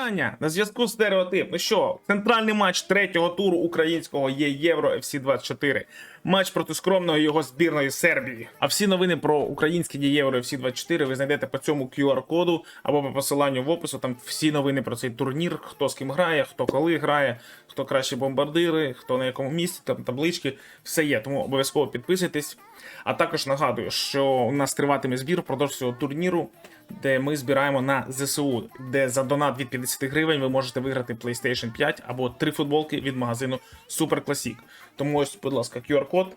Вітання на зв'язку з стереотип. Ну що, центральний матч третього туру українського є Євро FC 24 Матч проти скромної його збірної Сербії. А всі новини про українське є Євро FC 24 ви знайдете по цьому QR-коду або по посиланню в опису. Там всі новини про цей турнір, хто з ким грає, хто коли грає, хто кращі бомбардири, хто на якому місці, там таблички, все є. Тому обов'язково підписуйтесь. А також нагадую, що у нас триватиме збір впродовж цього турніру, де ми збираємо на ЗСУ, де за донат від 50 гривень ви можете виграти PlayStation 5 або три футболки від магазину Super Classic. Тому ось, будь ласка, QR-код,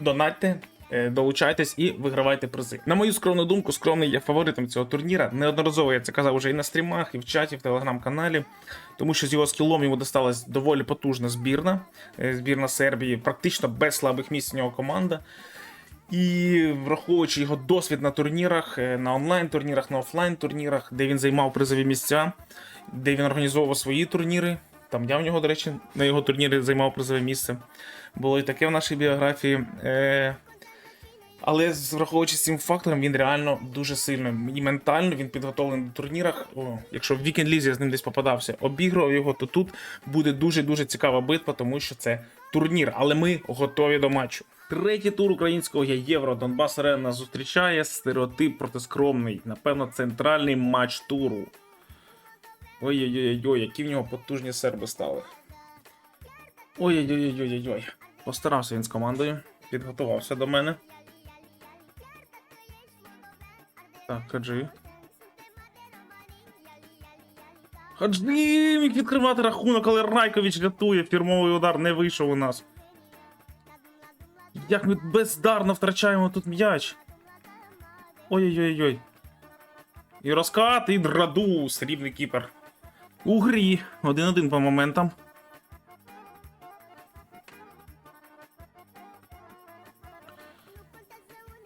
донатьте. е, Долучайтесь і вигравайте призи. На мою скромну думку, скромний є фаворитом цього турніра. Неодноразово я це казав уже і на стрімах, і в чаті, в телеграм-каналі, тому що з його скілом йому досталась доволі потужна збірна. е, Збірна Сербії, практично без слабих місць у нього команда. І враховуючи його досвід на турнірах, е, на онлайн-турнірах, на офлайн-турнірах, де він займав призові місця, де він організовував свої турніри. Там я в нього, до речі, на його турнірі займав призове місце. Було і таке в нашій біографії. Е, але враховуючи цим фактором, він реально дуже сильно і ментально він підготовлений до турнірах. О, якщо в Вікенд Лізі я з ним десь попадався, обігрував його, то тут буде дуже дуже цікава битва, тому що це турнір. Але ми готові до матчу. Третій тур українського Євро. Донбас Арена зустрічає стереотип проти скромний. Напевно, центральний матч туру. Ой-ой-ой, які в нього потужні серби стали. Ой-ой-ой-ой-ой. Постарався він з командою, підготувався до мене. Так, хаджи. Хаджи міг відкривати рахунок, але Райкович рятує. Фірмовий удар не вийшов у нас. Як ми бездарно втрачаємо тут м'яч. Ой-ой-ой-ой. І розкат, і драду, срібний кіпер. У грі. Один-один по моментам.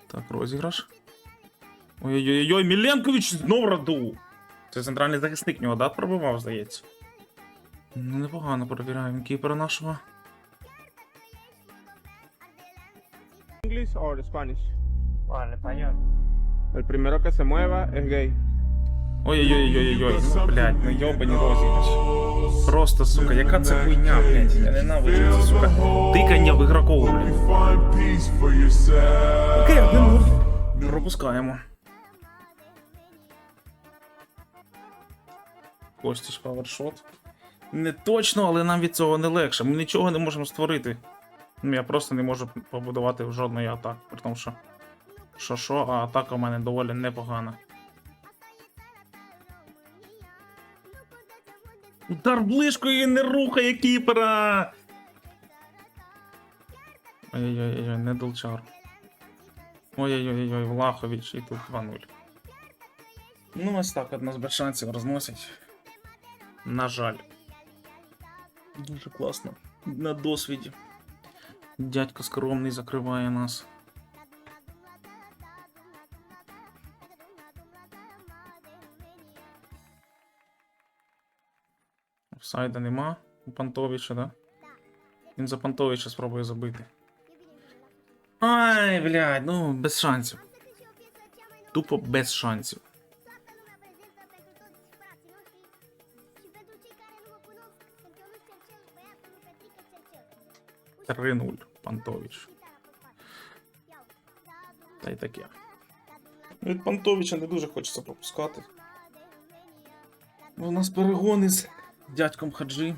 Так, розіграш. Ой-ой-ой, Міленкович знов раду. Це центральний захисник нього, да, пробивав, здається. Ну, непогано перевіряємо кіпера нашого. English or Spanish. Vale, español. El primero que se mueva es gay. Ой-ой-ой-ой-ой, ну, блядь, ну йобані розіграш. Просто, сука, яка це хуйня, блядь, я ненавиджу це, сука. Тикання в ігрокову, блядь. Окей, один. Пропускаємо. Костіш павершот. Не точно, але нам від цього не легше. Ми нічого не можемо створити. Ну, я просто не можу побудувати жодної атаки. При тому, що. Що що, а атака у мене доволі непогана. Удар ближкою не рухає кіпера. Ой-ой-ой, не долчар. Ой-ой-ой, Влахович, і тут 2-0. Ну, ось так одна з без шансів розносять. На жаль. Дуже класно. На досвіді. Дядько скромний закриває нас. Офсайда нема у Пантовича, да? Він за Пантовича спробує забити. Ай, блядь, ну без шансів. Тупо без шансів. 3-0, Пантович. Та й таке. Від Пантовича не дуже хочеться пропускати. У нас перегони з дядьком Хаджи.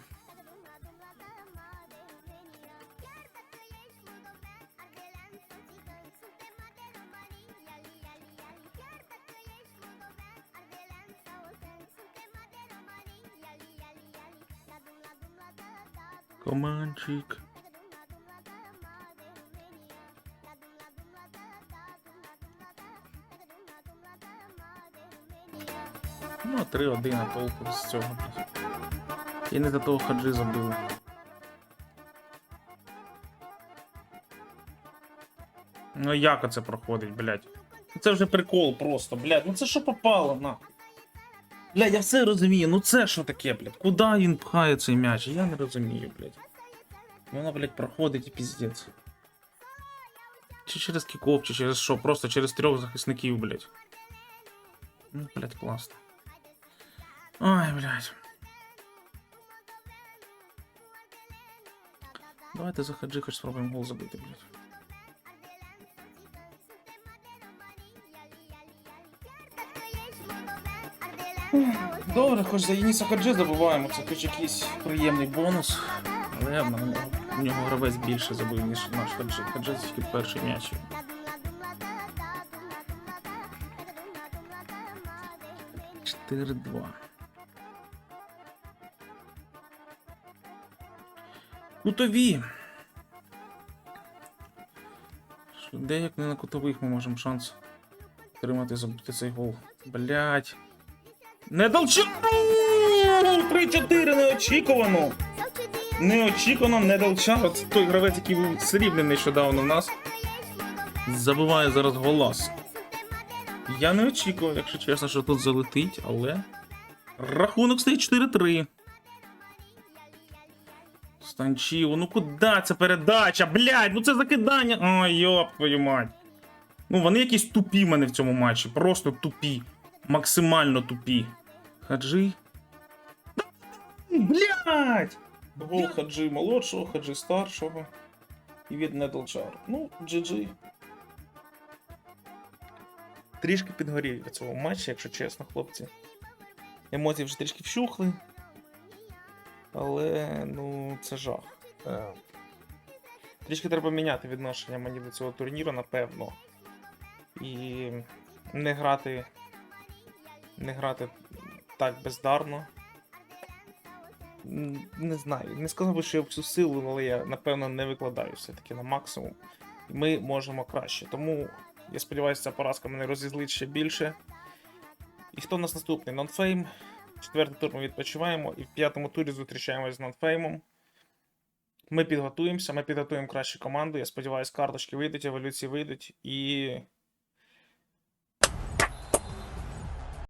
Команчик. 3-1 а толку з цього. І не до того хаджи забили. Ну як оце проходить, блядь? Це вже прикол просто, блядь. Ну це що попало, на. Блядь, я все розумію, ну це що таке, блядь? Куди він пхає цей м'яч? Я не розумію, блядь. Вона, блядь, проходить і піздець. Чи через кіков, чи через що? Просто через трьох захисників, блядь. Ну, блядь, класно. Ой, блядь. Давайте за хаджи хоч спробуємо гол забити, блядь. Добре, хоч за Єніса Хаджи забуваємо, це хоч якийсь приємний бонус. Але в нього гравець більше забив, ніж наш Хаджи. Хаджи тільки перший м'яч. Чотири-два. Кутові. Що, Де як не на кутових ми можемо шанс отримати забити цей гол. Блять. Не долчав! 3-4 неочікувано! Неочікувано не долчав. Це той гравець, який був срібним нещодавно в нас. Забиває зараз голос. Я не очікував, якщо чесно, що тут залетить, але. Рахунок стоїть 4-3. Станчіво, ну куди це передача? Блядь, ну це закидання. Ой, йоп твою мать. Ну, вони якісь тупі в мене в цьому матчі. Просто тупі. Максимально тупі. Хаджи. Блядь! Гол хаджи молодшого, хаджи старшого. І від Недолчар. Ну, GG. Трішки підгорів від цього матчу, якщо чесно, хлопці. Емоції вже трішки вщухли. Але ну це жах. Е, Трішки треба міняти відношення мені до цього турніру, напевно. І не грати. Не грати так бездарно. Не знаю. Не сказав би, що я всю силу, але я напевно не викладаю все-таки на максимум. Ми можемо краще. Тому я сподіваюся, ця поразка мене розізлить ще більше. І хто у нас наступний? Нонфейм. Четвертий тур ми відпочиваємо і в п'ятому турі зустрічаємось з нонфеймом. Ми підготуємося, ми підготуємо кращу команду. Я сподіваюся, карточки вийдуть, еволюції вийдуть, і